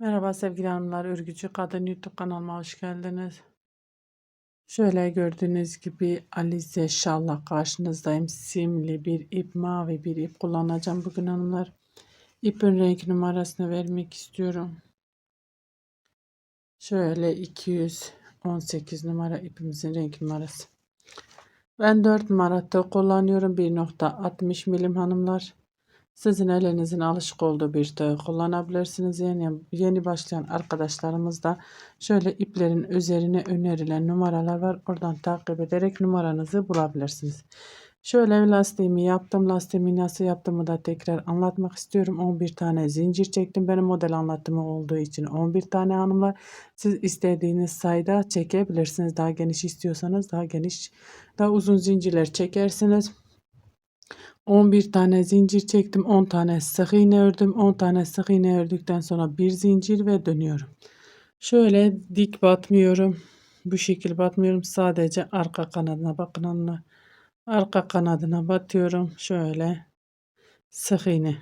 Merhaba sevgili hanımlar, Örgücü Kadın YouTube kanalıma hoş geldiniz. Şöyle gördüğünüz gibi Alize Şallah karşınızdayım. Simli bir ip, mavi bir ip kullanacağım bugün hanımlar. İpin renk numarasını vermek istiyorum. Şöyle 218 numara ipimizin renk numarası. Ben 4 numara kullanıyorum. 1.60 milim hanımlar. Sizin elinizin alışık olduğu bir tığ kullanabilirsiniz. Yeni, yeni başlayan arkadaşlarımız da şöyle iplerin üzerine önerilen numaralar var. Oradan takip ederek numaranızı bulabilirsiniz. Şöyle lastiğimi yaptım. Lastiğimi nasıl yaptığımı da tekrar anlatmak istiyorum. 11 tane zincir çektim. Benim model anlatımı olduğu için 11 tane hanımlar. Siz istediğiniz sayıda çekebilirsiniz. Daha geniş istiyorsanız daha geniş, daha uzun zincirler çekersiniz. 11 tane zincir çektim. 10 tane sık iğne ördüm. 10 tane sık iğne ördükten sonra bir zincir ve dönüyorum. Şöyle dik batmıyorum. Bu şekil batmıyorum. Sadece arka kanadına bakın onunla. Arka kanadına batıyorum. Şöyle sık iğne.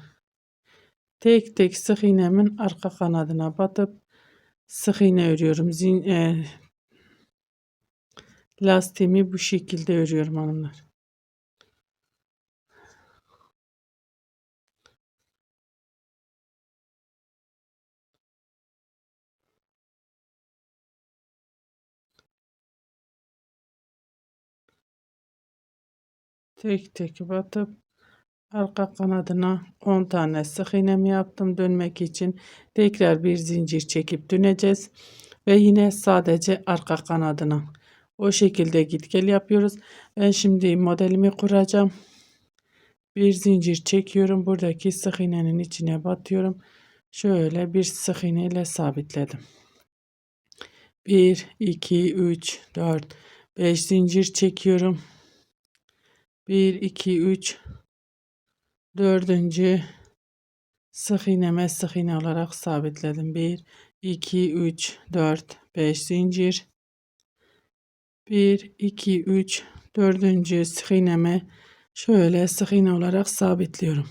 Tek tek sık iğnemin arka kanadına batıp sık iğne örüyorum. Zin, e, lastiğimi bu şekilde örüyorum hanımlar. Tek tek batıp arka kanadına 10 tane sık iğnemi yaptım dönmek için. Tekrar bir zincir çekip döneceğiz ve yine sadece arka kanadına. O şekilde git gel yapıyoruz. Ben şimdi modelimi kuracağım. Bir zincir çekiyorum. Buradaki sık iğnenin içine batıyorum. Şöyle bir sık iğne ile sabitledim. 1 2 3 4 5 zincir çekiyorum 1 2 3 dördüncü. Sık iğneme sık iğne olarak sabitledim 1 2 3 4 5 zincir. 1 2 3 dördüncü sık iğneme şöyle sık iğne olarak sabitliyorum.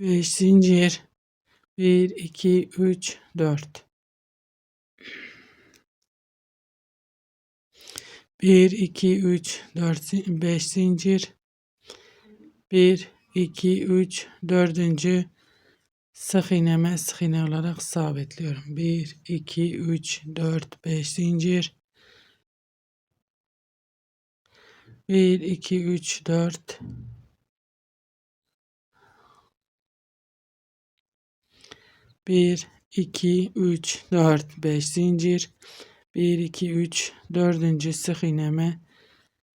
5 zincir. 1 2 3 4 1 2 3 4 5 zincir. 1 2 3 4. sık iğneme sık iğne olarak sabitliyorum. 1 2 3 4 5 zincir. 1 2 3 4 1 2 3 4 5 zincir 1 2 3 4. sık iğneme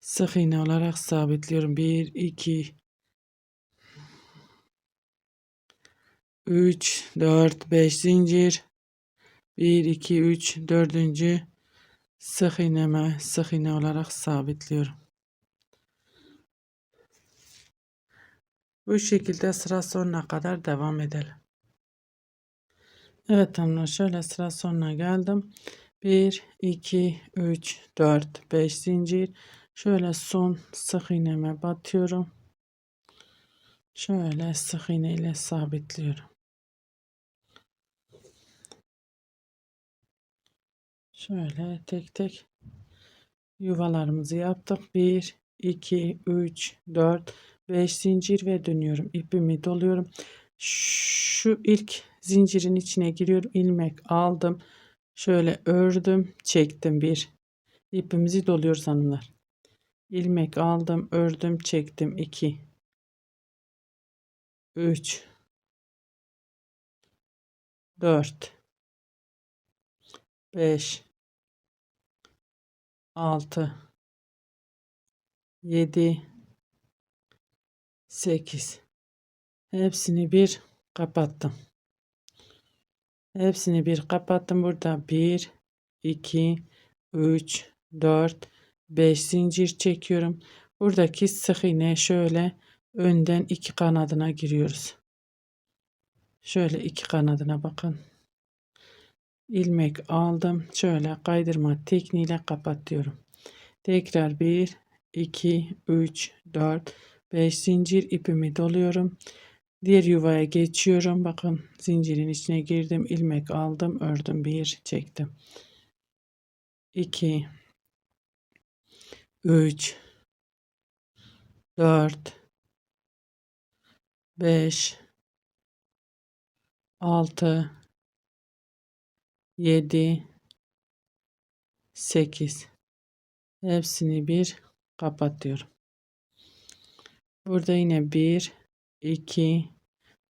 sık iğne olarak sabitliyorum 1 2 3 4 5 zincir 1 2 3 4. sık iğneme sık iğne olarak sabitliyorum bu şekilde sıra sonuna kadar devam edelim Evet hanımlar şöyle sıra sonuna geldim 1 2 3 4 5 zincir. Şöyle son sık iğneme batıyorum. Şöyle sık iğne ile sabitliyorum. Şöyle tek tek yuvalarımızı yaptık. 1 2 3 4 5 zincir ve dönüyorum. İpimi doluyorum. Şu ilk zincirin içine giriyorum. İlmek aldım Şöyle ördüm, çektim bir. İpimizi doluyoruz hanımlar. ilmek aldım, ördüm, çektim. 2 3 4 5 6 7 8 hepsini bir kapattım. Hepsini bir kapattım. Burada 1, 2, 3, 4, 5 zincir çekiyorum. Buradaki sık iğne şöyle önden iki kanadına giriyoruz. Şöyle iki kanadına bakın. ilmek aldım. Şöyle kaydırma tekniğiyle kapatıyorum. Tekrar 1, 2, 3, 4, 5 zincir ipimi doluyorum. Diğer yuvaya geçiyorum. Bakın zincirin içine girdim. ilmek aldım. Ördüm. Bir çektim. 2 3 4 5 6 7 8 hepsini bir kapatıyorum. Burada yine 1 2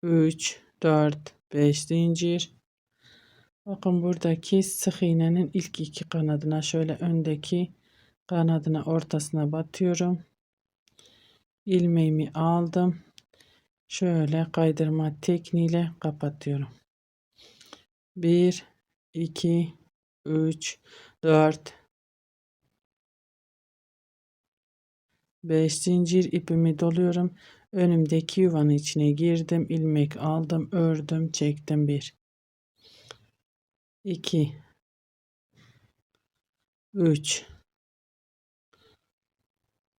3 4 5 zincir. Bakın buradaki sık iğnenin ilk iki kanadına şöyle öndeki kanadına ortasına batıyorum. ilmeğimi aldım. Şöyle kaydırma tekniğiyle kapatıyorum. 1 2 3 4 5 zincir ipimi doluyorum. Önümdeki yuvanın içine girdim. ilmek aldım, ördüm, çektim 1 2 3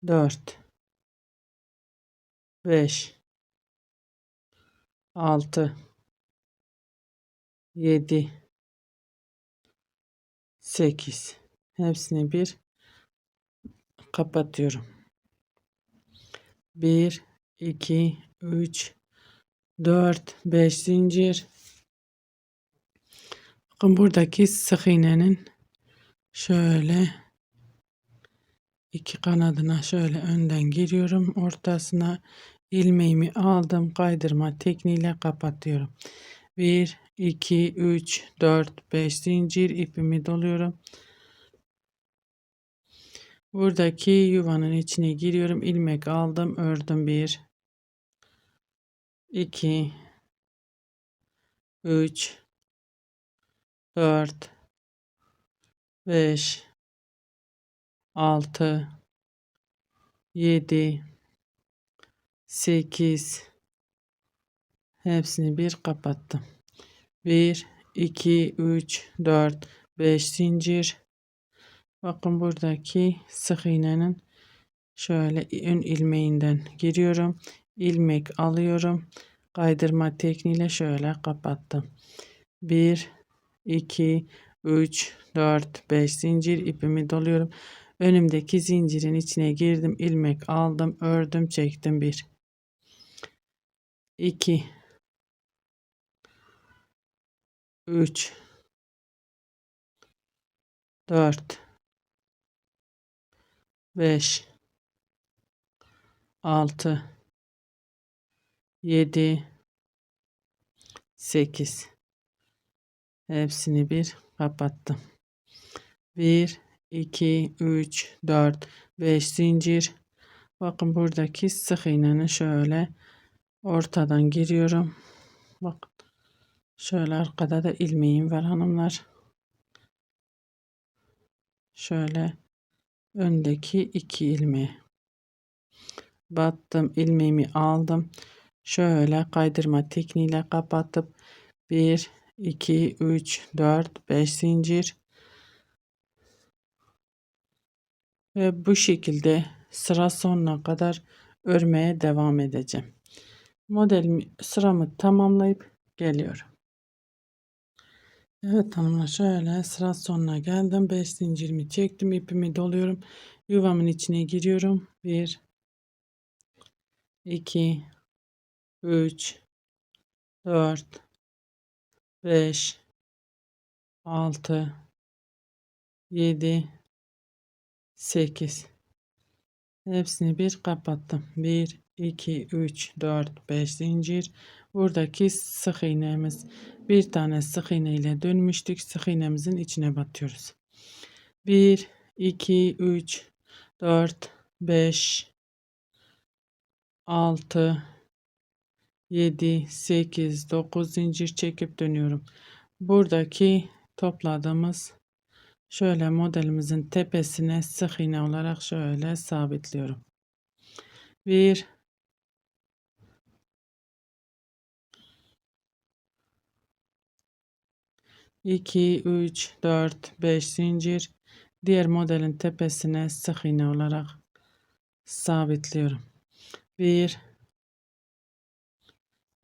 4 5 6 7 8 hepsini bir kapatıyorum. 1 2 3 4 5 zincir. Bakın buradaki sık iğnenin şöyle iki kanadına şöyle önden giriyorum. Ortasına ilmeğimi aldım. Kaydırma tekniğiyle kapatıyorum. 1 2 3 4 5 zincir ipimi doluyorum. Buradaki yuvanın içine giriyorum. İlmek aldım ördüm. 1 2 3 4 5 6 7 8 hepsini bir kapattım. 1 2 3 4 5 zincir. Bakın buradaki sık iğnenin şöyle ön ilmeğinden giriyorum. İlmek alıyorum. Kaydırma tekniğiyle şöyle kapattım. 1 2 3 4 5 zincir ipimi doluyorum. Önümdeki zincirin içine girdim. ilmek aldım. Ördüm. Çektim. 1 2 3 4 5 6 7 8 hepsini bir kapattım. 1 2 3 4 5 zincir. Bakın buradaki sık iğnenin şöyle ortadan giriyorum. Bak şöyle arkada da ilmeğim var hanımlar. Şöyle öndeki iki ilmeği battım ilmeğimi aldım şöyle kaydırma tekniğiyle kapatıp 1 2 3 4 5 zincir ve bu şekilde sıra sonuna kadar örmeye devam edeceğim. Modelimi sıramı tamamlayıp geliyorum. Evet hanımlar şöyle sıra sonuna geldim. 5 zincirimi çektim. ipimi doluyorum. Yuvamın içine giriyorum. 1 2 3 4 5 6 7 8 hepsini bir kapattım. 1 2 3 4 5 zincir. Buradaki sık iğnemiz. Bir tane sık iğne ile dönmüştük. Sık iğnemizin içine batıyoruz. 1 2 3 4 5 6 7 8 9 zincir çekip dönüyorum buradaki topladığımız Şöyle modelimizin tepesine sık iğne olarak şöyle sabitliyorum. 1 2 3 4 5 zincir diğer modelin tepesine sık iğne olarak sabitliyorum. 1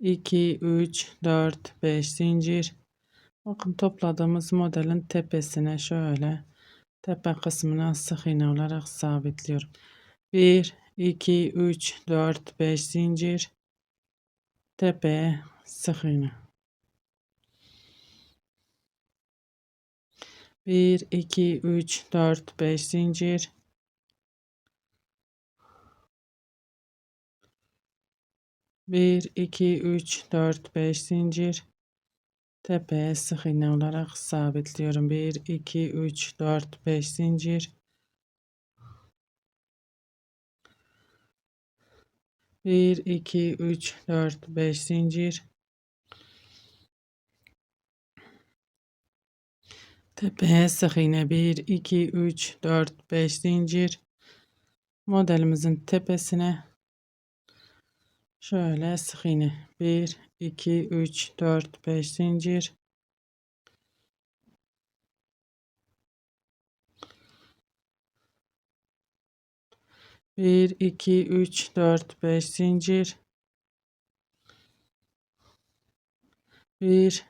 2, 3, 4, 5 zincir. Bakın topladığımız modelin tepesine şöyle tepe kısmına sık iğne olarak sabitliyorum. 1, 2, 3, 4, 5 zincir. Tepeye sık iğne. 1, 2, 3, 4, 5 zincir. Bir, iki, üç, dört, beş zincir. Tepeye sık iğne olarak sabitliyorum. Bir, iki, üç, dört, beş zincir. Bir, iki, üç, dört, beş zincir. Tepeye sık iğne 1, 2, 3, 4, 5 zincir. Modelimizin tepesine şöyle sık iğne 1, 2, 3, 4, 5 zincir. Bir, iki, üç, dört, beş zincir. Bir,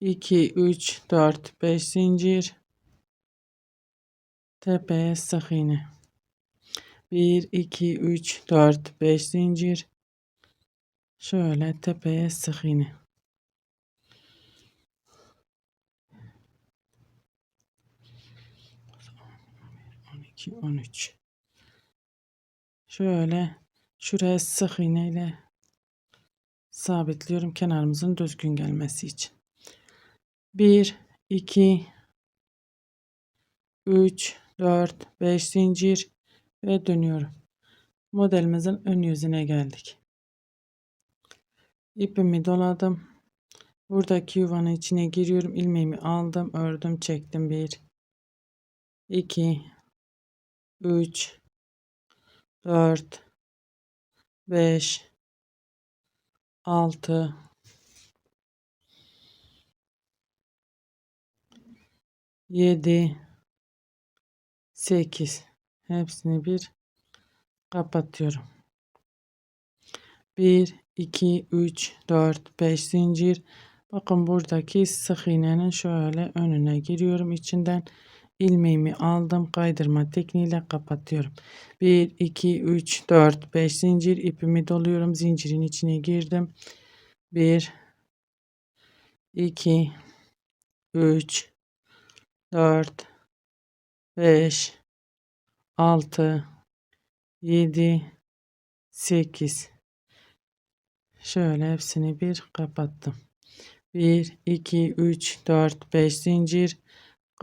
2 3 4 5 zincir tepeye sık iğne 1 2 3 4 5 zincir şöyle tepeye sık iğne on şöyle şuraya sık iğne ile sabitliyorum kenarımızın düzgün gelmesi için 1 2 3 4 5 zincir ve dönüyorum. Modelimizin ön yüzüne geldik. İpimi doladım. Buradaki yuvanın içine giriyorum. ilmeğimi aldım, ördüm, çektim. 1 2 3 4 5 6 7 8 hepsini bir kapatıyorum. 1 2 3 4 5 zincir. Bakın buradaki sık iğnenin şöyle önüne giriyorum içinden. İlmeğimi aldım kaydırma tekniğiyle kapatıyorum. 1 2 3 4 5 zincir. İpimi doluyorum zincirin içine girdim. 1 2 3 4 5 6 7 8 şöyle hepsini bir kapattım 1 2 3 4 5 zincir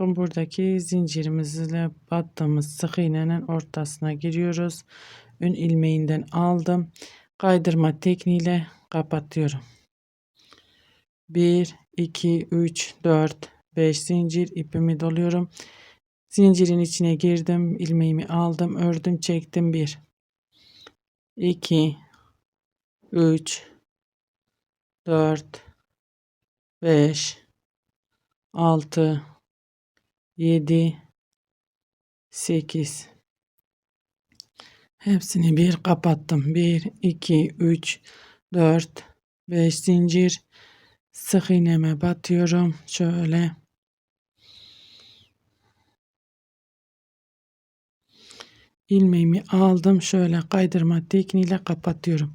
buradaki zincirimizle battığımız sık iğnenin ortasına giriyoruz ön ilmeğinden aldım kaydırma tekniğiyle kapatıyorum 1 2 3 4 5 zincir ipimi doluyorum. Zincirin içine girdim. ilmeğimi aldım. Ördüm. Çektim. 1 2 3 4 5 6 7 8 Hepsini bir kapattım. 1 2 3 4 5 zincir sık iğneme batıyorum. Şöyle ilmeğimi aldım. Şöyle kaydırma tekniğiyle kapatıyorum.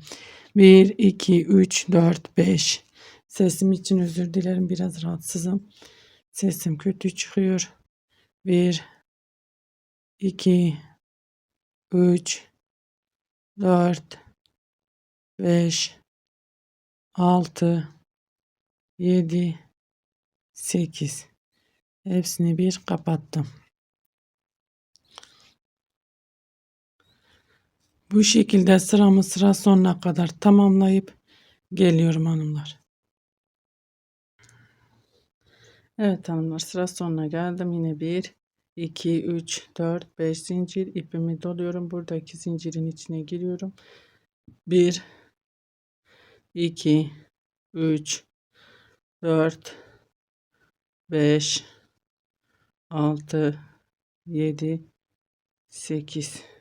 1, 2, 3, 4, 5. Sesim için özür dilerim. Biraz rahatsızım. Sesim kötü çıkıyor. 1, 2, 3, 4, 5, 6, 7, 8. Hepsini bir kapattım. Bu şekilde sıramı sıra sonuna kadar tamamlayıp geliyorum hanımlar. Evet hanımlar sıra sonuna geldim. Yine 1, 2, 3, 4, 5 zincir ipimi doluyorum. Buradaki zincirin içine giriyorum. 1, 2, 3, 4, 5, 6, 7, 8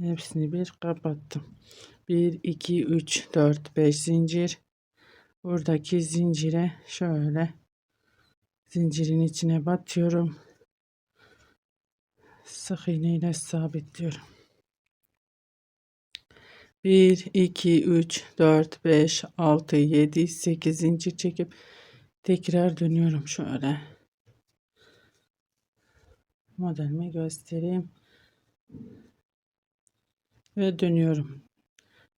Hepsini bir kapattım. 1 2 3 4 5 zincir. Buradaki zincire şöyle zincirin içine batıyorum. Sık iğne ile sabitliyorum. 1 2 3 4 5 6 7 8 zincir çekip tekrar dönüyorum şöyle. Modelimi göstereyim. Ve dönüyorum.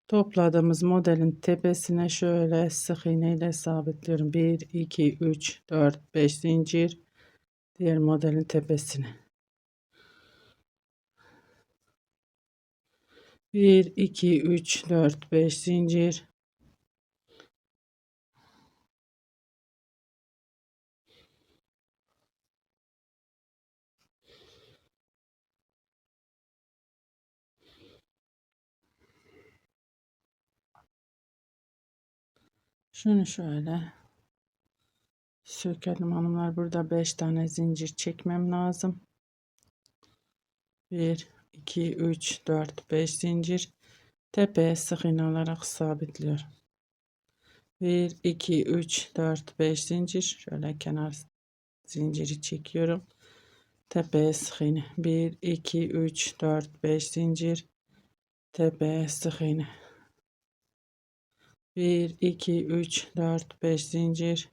Topladığımız modelin tepesine şöyle sık iğne ile sabitliyorum. 1 2 3 4 5 zincir diğer modelin tepesine. 1 2 3 4 5 zincir Şunu şöyle sökelim hanımlar. Burada 5 tane zincir çekmem lazım. 1 2 3 4 5 zincir tepeye sık iğne olarak sabitliyorum. 1 2 3 4 5 zincir şöyle kenar zinciri çekiyorum. Tepeye sık iğne 1 2 3 4 5 zincir tepeye sık iğne 1 2 3 4 5 zincir.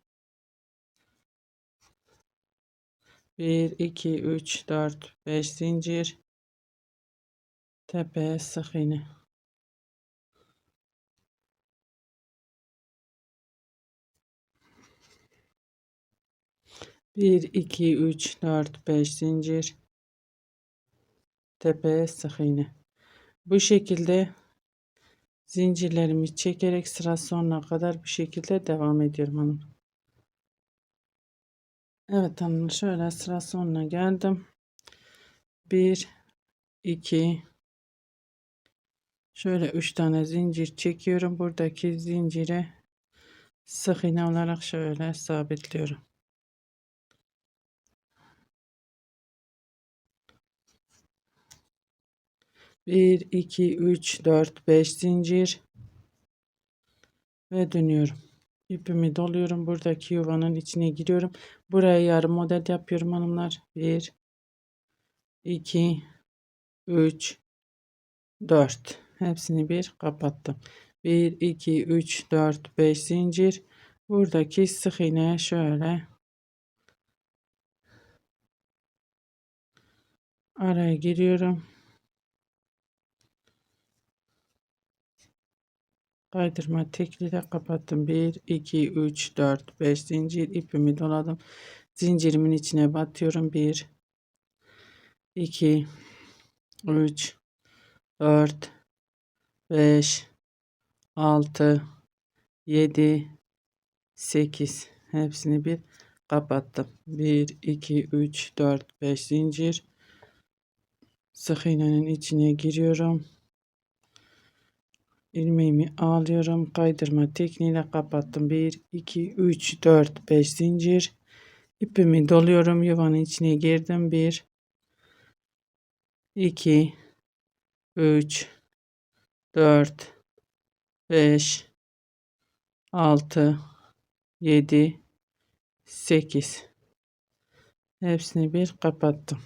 1 2 3 4 5 zincir. Tepeye sık iğne. Bir iki üç dört beş zincir. Tepeye sık iğne. Bu şekilde zincirlerimi çekerek sıra sonuna kadar bu şekilde devam ediyorum hanım. Evet hanım şöyle sıra sonuna geldim. 1 2 şöyle 3 tane zincir çekiyorum. Buradaki zincire sık iğne olarak şöyle sabitliyorum. Bir, iki, üç, dört, beş zincir ve dönüyorum. İpimi doluyorum. Buradaki yuvanın içine giriyorum. Buraya yarım model yapıyorum hanımlar. Bir, iki, üç, dört. Hepsini bir kapattım. Bir, iki, üç, dört, beş zincir. Buradaki sık iğneye şöyle araya giriyorum. Kaydırma tekli de kapattım. 1, 2, 3, 4, 5 zincir ipimi doladım. Zincirimin içine batıyorum. 1, 2, 3, 4, 5, 6, 7, 8. Hepsini bir kapattım. 1, 2, 3, 4, 5 zincir. Sık iğnenin içine giriyorum ilmeğimi alıyorum. Kaydırma tekniğiyle kapattım. 1 2 3 4 5 zincir. İpimi doluyorum. Yuvanın içine girdim. 1 2 3 4 5 6 7 8 hepsini bir kapattım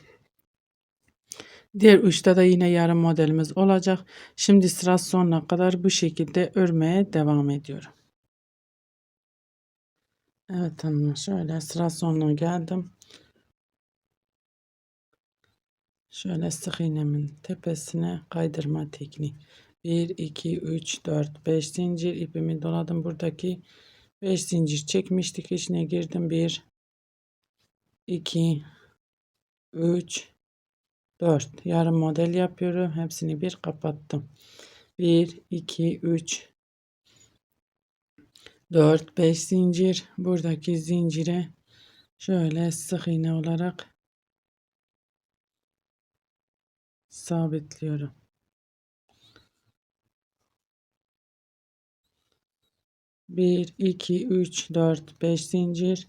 Diğer uçta da yine yarım modelimiz olacak. Şimdi sıra sonuna kadar bu şekilde örmeye devam ediyorum. Evet hanımlar şöyle sıra sonuna geldim. Şöyle sık iğnemin tepesine kaydırma tekniği. 1 2 3 4 5 zincir ipimi doladım. Buradaki 5 zincir çekmiştik. içine girdim. 1 2 3 4 yarım model yapıyorum. Hepsini bir kapattım. 1 2 3 4 5 zincir buradaki zincire şöyle sık iğne olarak sabitliyorum. Bir, iki, üç, dört, beş zincir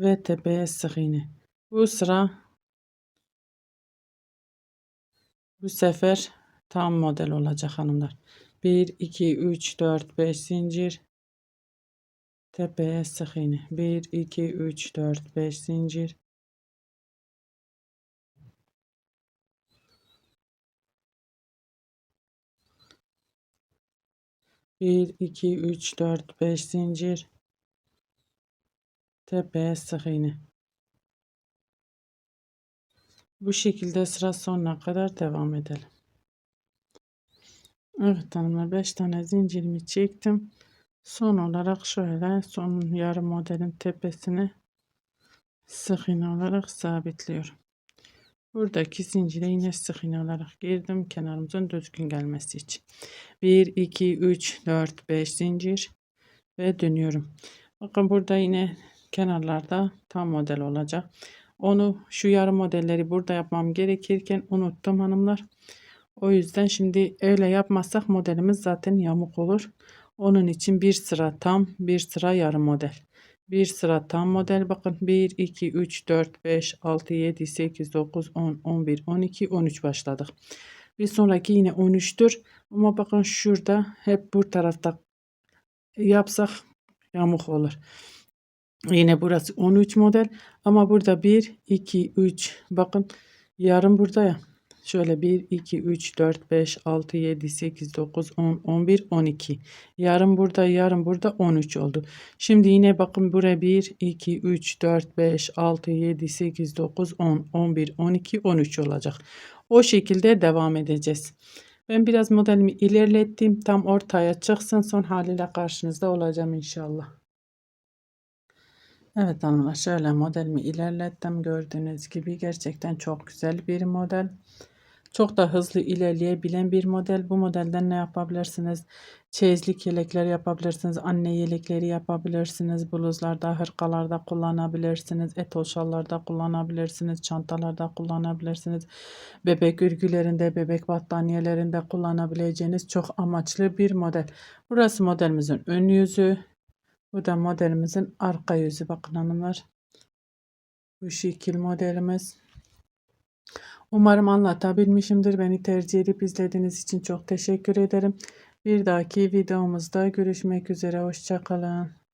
ve tepeye sık iğne. Bu sıra bu sefer tam model olacak hanımlar. 1 2 3 4 5 zincir tepeye sık iğne 1 2 3 4 5 zincir Bir, iki, üç, dört, beş zincir. Tepeye sık iğne. Bu şekilde sıra sonuna kadar devam edelim. Evet hanımlar 5 tane zincirimi çektim. Son olarak şöyle son yarım modelin tepesine sık iğne olarak sabitliyorum. Buradaki zincire yine sık iğne olarak girdim kenarımızın düzgün gelmesi için. 1 2 3 4 5 zincir ve dönüyorum. Bakın burada yine kenarlarda tam model olacak. Onu şu yarım modelleri burada yapmam gerekirken unuttum hanımlar. O yüzden şimdi öyle yapmazsak modelimiz zaten yamuk olur. Onun için bir sıra tam bir sıra yarım model. Bir sıra tam model bakın 1 2 3 4 5 6 7 8 9 10 11 12 13 başladık. Bir sonraki yine 13'tür. Ama bakın şurada hep bu tarafta yapsak yamuk olur. Yine burası 13 model ama burada 1 2 3 bakın yarım burada ya. Şöyle 1 2 3 4 5 6 7 8 9 10 11 12. Yarım burada, yarım burada 13 oldu. Şimdi yine bakın buraya 1 2 3 4 5 6 7 8 9 10 11 12 13 olacak. O şekilde devam edeceğiz. Ben biraz modelimi ilerlettim. Tam ortaya çıksın. Son haliyle karşınızda olacağım inşallah. Evet hanımlar şöyle modelimi ilerlettim. Gördüğünüz gibi gerçekten çok güzel bir model. Çok da hızlı ilerleyebilen bir model. Bu modelden ne yapabilirsiniz? Çeyizlik yelekler yapabilirsiniz. Anne yelekleri yapabilirsiniz. Bluzlarda, hırkalarda kullanabilirsiniz. Etol şallarda kullanabilirsiniz. Çantalarda kullanabilirsiniz. Bebek örgülerinde, bebek battaniyelerinde kullanabileceğiniz çok amaçlı bir model. Burası modelimizin ön yüzü. Bu da modelimizin arka yüzü. Bakın hanımlar. Bu şekil modelimiz. Umarım anlatabilmişimdir. Beni tercih edip izlediğiniz için çok teşekkür ederim. Bir dahaki videomuzda görüşmek üzere. Hoşçakalın.